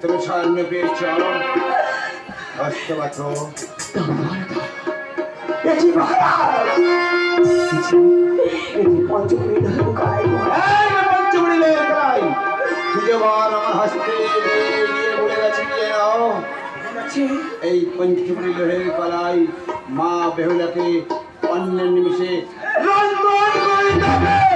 তুমি সামনে পেয়েছ হস্ত পাথর এটি মহারাজ এটি এটি পঞ্চপুরী ধর্ম করাই মহারাজ এই যে পঞ্চমণি লয়ে গেলাই দ্বিতীয়বার আমার হস্তে বলে গেছে নিয়ে নাও এই পঞ্চমণি লোহের কলাই মা বেহুলাকে অন্য নিমিষে রন্ধন করে দেবে।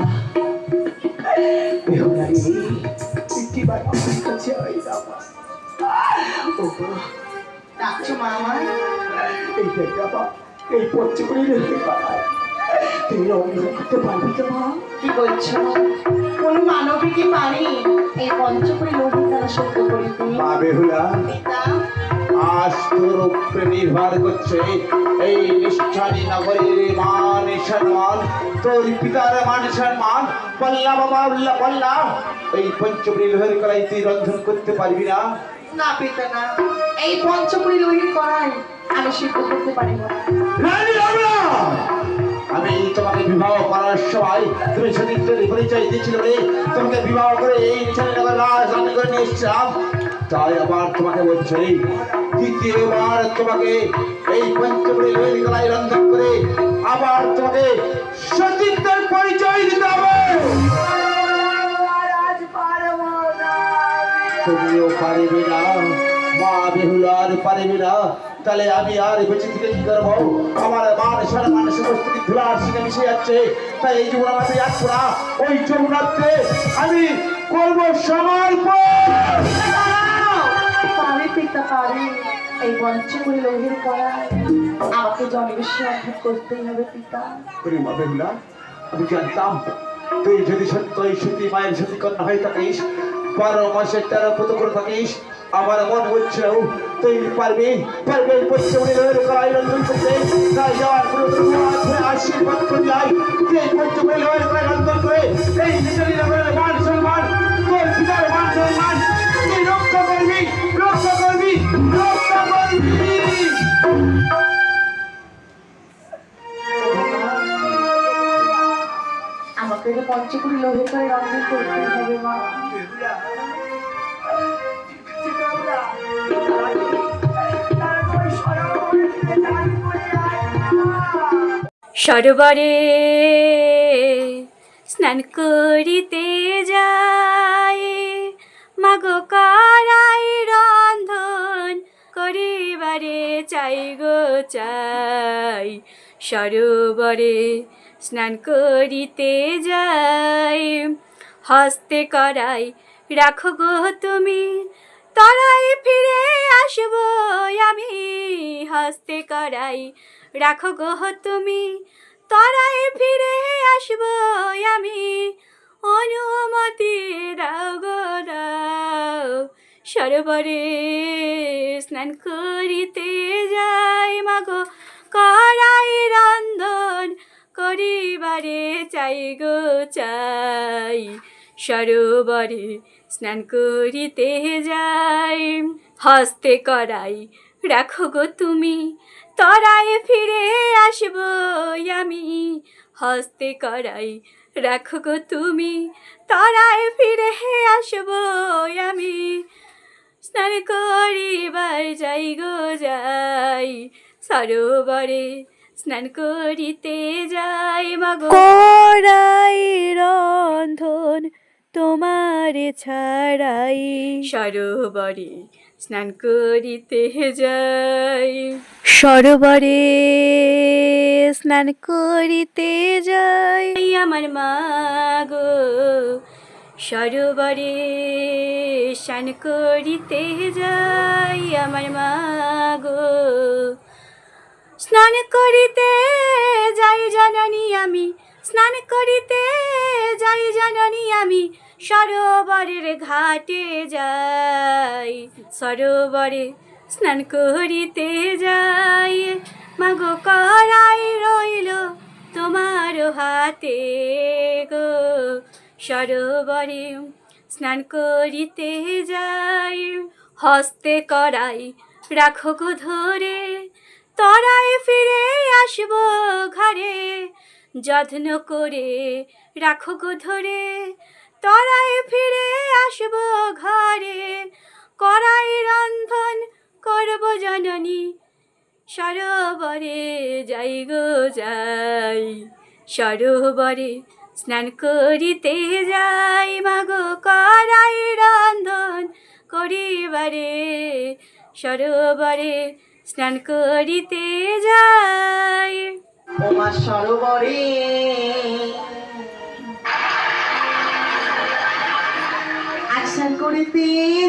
ওই বেহুলা বেহুলা রে একটি বার আমার কাছে আই বাবা ও ডাকছো মা আমার এই দেখ বাবা এই পঞ্চপুরী রেখে পাঠায় তুমি রন্ধন করতে পারবি তো মা কি বলছো কোন মানবী কি পারি এই পঞ্চপুরী লোহিত দ্বারা সত্য করিতে মা বেহুলা করছে এই নিষ্ঠানী নগরীর মান সম্মান তোর পিতার মান সম্মান পল্লা বাবা উল্লা পল্লা এই পঞ্চমী লোহের কলাই তুই রন্ধন করতে পারবি না। না পিতা না। এই আমি সিদ্ধ করতে পারি না। আমি তোমাকে বিবাহ করার সময় তুমি সতীর্থের পরিচয় দিয়েছিল বলে তোমাকে বিবাহ করে এই করে নিয়ে এসেছিলাম। তাই আবার তোমাকে বলছি দ্বিতীয়বার তোমাকে এই পঞ্চমী কলাই রন্ধন করে আবার তোমাকে সতীর্থের পরিচয় দিতে হবে। তুমিও পারবে না, মা বেহুলার পারবে না। তাহলে আমি আর বেঁচে থেকে কি করব? আমার মান সম্মান সমস্ত কিছু ধুলার সঙ্গে মিশে যাচ্ছে। তাই এই জীবন আমি যাচ্ছ না। ওই যমুনাতে আমি করব সমর্পণ। পারে পিতা পারে। এই লোহিত করাই আমাকে করতেই হবে পিতা। আমি জানতাম তুই যদি সত্য, এই সতী মায়ের সতী কন্যা হয়ে থাকিস, বারো মাসের তেরো করে থাকিস, আমার মন বলছে তুই পারবি পারবি পশ্চিমবঙ্গের রঞ্জন করতে। তাই যাওয়ার পুরো আশীর্বাদ করে যাই রঞ্জন করে, এই নিজেরই নগরের মান সম্মান, তোর পিতার মান সম্মান, তুই রক্ষা করবি রক্ষা করবি, রক্ষা আমাকে যে পঞ্চপুরী করে করতেই হবে, মা। সরোবরে স্নান করিতে যায়, মাগো কারাই রন্ধন করিবারে চাই গো চাই। সরোবরে স্নান করিতে যাই। হস্তে করাই রাখো গো তুমি, তরাই ফিরে আসব আমি। হস্তে করাই রাখো গো তুমি, তরাই ফিরে আসব আমি। অনুমতি দাও গো, দাও। সরোবরে স্নান করিতে যাই মাগো, করাই রন্ধন করিবারে চাই গো চাই। সরোবরে স্নান করিতে যাই। হস্তে করাই রাখো গো তুমি, তরায় ফিরে আসব আমি। হস্তে করাই রাখো গো তুমি, তরায় ফিরে আসব আমি। স্নান করিবার যাই গো যাই, সরোবরে স্নান করিতে যাই মাগো। করাই রন্ধন তোমার ছাড়াই। সরোবরে স্নান করিতে যাই। সরোবরে স্নান করিতে যাই। আমার মা গো সরোবরে স্নান করিতে যাই আমার মা গো স্নান করিতে যাই জাননী আমি, স্নান করিতে যাই জাননী আমি, সরোবরের ঘাটে যাই, সরোবরে স্নান করিতে যাই। মাগো করাই রইল তোমার হাতে গো, সরোবরে স্নান করিতে যাই। হস্তে করাই রাখো গো ধরে তরাই ফিরে আসব ঘরে, যত্ন করে রাখো গো ধরে। তরাই ফিরে আসব ঘরে, করাই রন্ধন করব জননী। সরোবরে যাই গো যাই, সরোবরে স্নান করিতে যাই। মাগো, করাই রন্ধন করিবারে, সরোবরে স্নান করিতে যাই তোমার সরোবরে। স্নান করিতে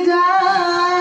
যাই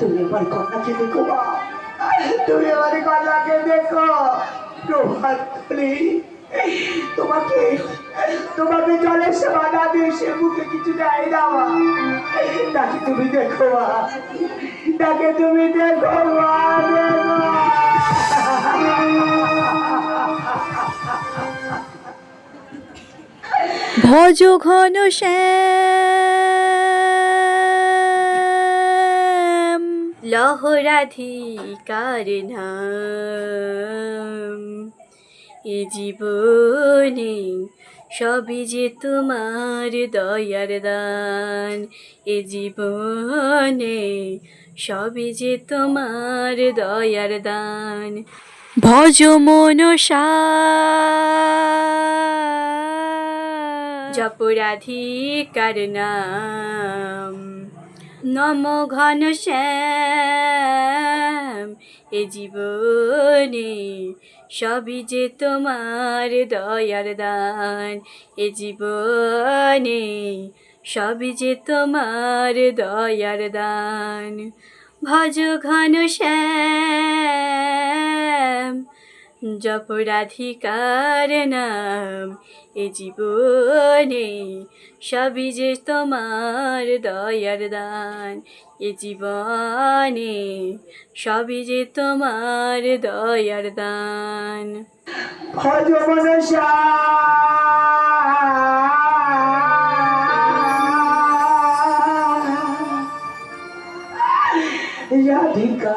তুমি আমার কন্যাকে দেখো মা তুমি আমার কন্যাকে দেখো তোমাকে তোমাকে জলের সেবা না দিয়ে সে মুখে কিছু দেয় না মা। তাকে তুমি দেখো মা। তাকে তুমি দেখো মা, দেখো। ভজ ঘন শ্যাম লহরাধিকার নাম। এ জীবনে সবই যে তোমার দয়ার দান। এ জীবনে সবই যে তোমার দয়ার দান। ভজ মনসা। জপরাধিকার নাম। নম ঘন শ্যাম, এ জীবনে সবই যে তোমার দয়ার দান, এ জীবনে সবই যে তোমার দয়ার দান। ভজ ঘন শ্যাম জপরাধিকার নাম, এ জীবনে সবই যে তোমার দয়ার দান, এ জীবনে সবই যে তোমার দয়ার দান। রাধিকা